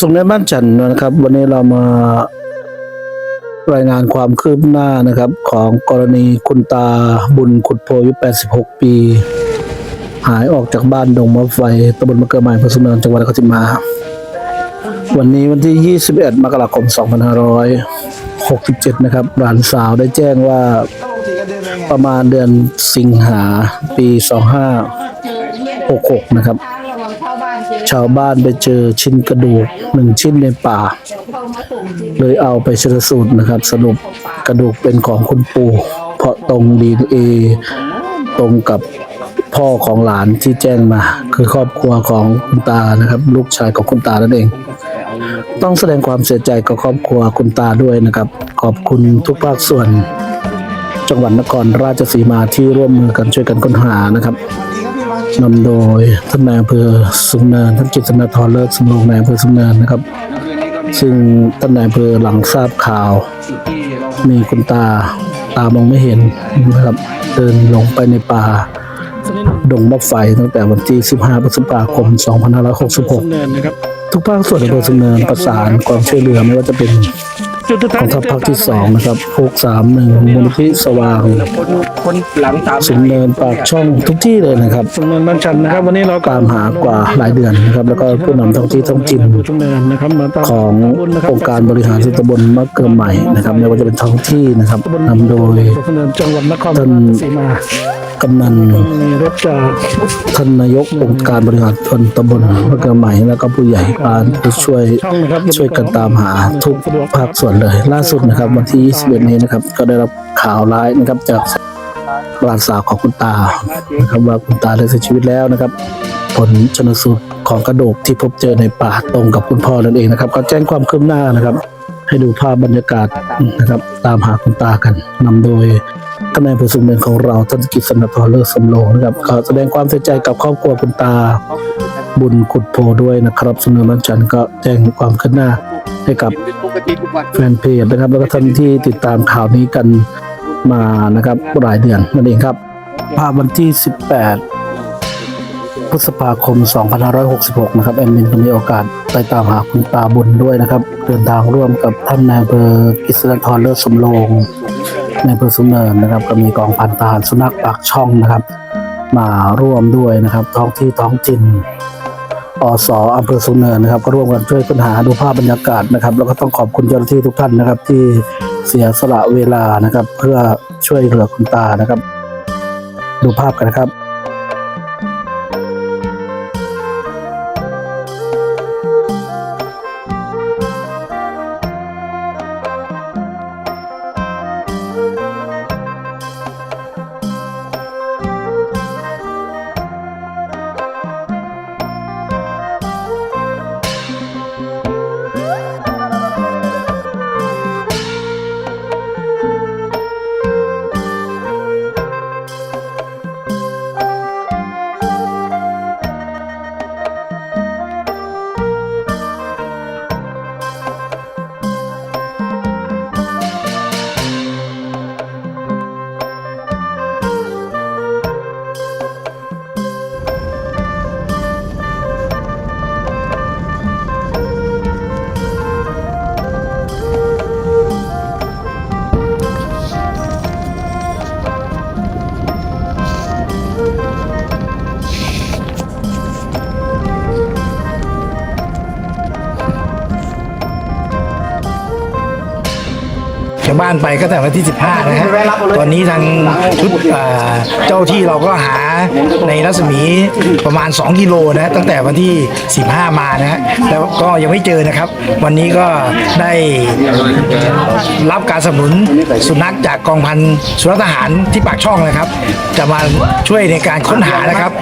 สมเด็จบ้านจันทร์นะครับ วันนี้เรามารายงานความคืบหน้านะครับ ของกรณีคุณตาบุญขุดโพอายุ 86 ปี หายออกจากบ้านดงมะไฟตำบลมะเกือใหม่อำเภอสุนทรจังหวัดนครราชสีมา วันนี้วันที่ 21 มกราคม 2567 นะครับหลานสาวได้แจ้งว่าประมาณเดือนสิงหาปี 2566 นะครับ ชาวบ้านไปเจอชิ้นกระดูกหนึ่งชิ้นในป่า เลยเอาไปชนสูตรนะครับ สรุปกระดูกเป็นของคุณปู่เพราะตรงดีเอตรงกับพ่อของหลานที่แจ้งมา คือครอบครัวของคุณตานะครับ ลูกชายของคุณตานั่นเอง ต้องแสดงความเสียใจกับครอบครัวคุณตาด้วยนะครับ ขอบคุณทุกภาคส่วน จังหวัดนครราชสีมาที่ร่วมมือกันช่วยกันค้นหานะครับ นำโดยท่านนายอำเภอสุนเนินท่านกิตนาธรเลิศสำโรงนายอำเภอสุนเนินนะครับ ซึ่งท่านนายอำเภอหลังทราบข่าว มีคุณตาตามองไม่เห็นนะครับ เดินลงไปในป่าดงบัฟไฟตั้งแต่วันที่ 15 พฤษภาคม 2566 ทุกภาคส่วนในอำเภอสุนเนินประสานความช่วยเหลือไม่ว่าจะเป็น กองทัพภาคที่สองนะครับพกสามหนึ่งมูลนิธิสว่างคนคนหลังตามสุนเนินปากช่องทุกที่เลยนะครับสุนเนินบ้านชันนะครับ วันนี้เราก็ตามหากว่าหลายเดือนนะครับ แล้วก็ผู้นำท้องที่ท้องถิ่นของบุญนะครับองค์การบริหารส่วนตำบลมะเกลือใหม่นะครับไม่ว่าจะเป็นท้องที่นะครับนำโดยสุนเนินจังหวัดนครท่านราชสีมากำนันมีรถจากท่านนายกองค์การบริหารส่วนตำบลมะเกลือใหม่แล้วก็ผู้ใหญ่การผู้ช่วยช่องนะครับช่วยกันตามหาทุกภาคส่วนเลย ล่าสุดนะครับวันที่21นี้นะครับ ก็ได้รับข่าวร้ายนะครับจากหลานสาวของคุณตานะครับว่าคุณตาได้เสียชีวิตแล้วนะครับ ผลชนสูตรของกระดูกที่พบเจอในป่าตรงกับคุณพ่อนั่นเองนะครับก็แจ้งความคืบหน้านะครับ ให้ดูภาพบรรยากาศนะครับ ตามหาคุณตากันนำโดย ท่านนายผู้สูงเนินของเราท่านกิจสนทรเลิศสำโรงนะครับขอแสดงความเสียใจกับครอบครัวคุณตา บุญขุดโพด้วยนะครับสมเนินวันจันทร์ก็แจ้งความคืบหน้าให้กับแฟนเพจนะครับ แล้วก็ท่านที่ติดตามข่าวนี้กันมานะครับหลายเดือนนั่นเองครับ ภาพวันที่ 18 พฤษภาคม 2566 นะครับแอดมินก็มีโอกาสไปตามหาคุณตาบุญด้วยนะครับ เดินทางร่วมกับท่านนายอำเภอกิษณธรเลิศสมโรง ในอำเภอสุนเนินนะครับ ก็มีกองพันทหารสุนัขปากช่องนะครับ มาร่วมด้วยนะครับ ท้องที่ท้องถิ่นอสอำเภอสุนเนินนะครับ ก็ร่วมกันช่วยค้นหาดูภาพบรรยากาศนะครับ แล้วก็ต้องขอบคุณเจ้าหน้าที่ทุกท่านนะครับ ที่เสียสละเวลานะครับ เพื่อช่วยเหลือคุณตานะครับ ดูภาพกันนะครับ ชาวบ้านไปก็แต่วันที่ 15 นะฮะตอนนี้ทางชุดเอ่อเจ้าที่เราก็หาในรัศมีประมาณ 2 กิโลนะฮะตั้งแต่วันที่ 15 มานะฮะแล้วก็ยังไม่เจอนะครับ วันนี้ก็ได้รับการสนับสนุนสุนัขจากกองพันสุนัขทหารที่ปากช่องนะครับ จะมาช่วยในการค้นหานะครับ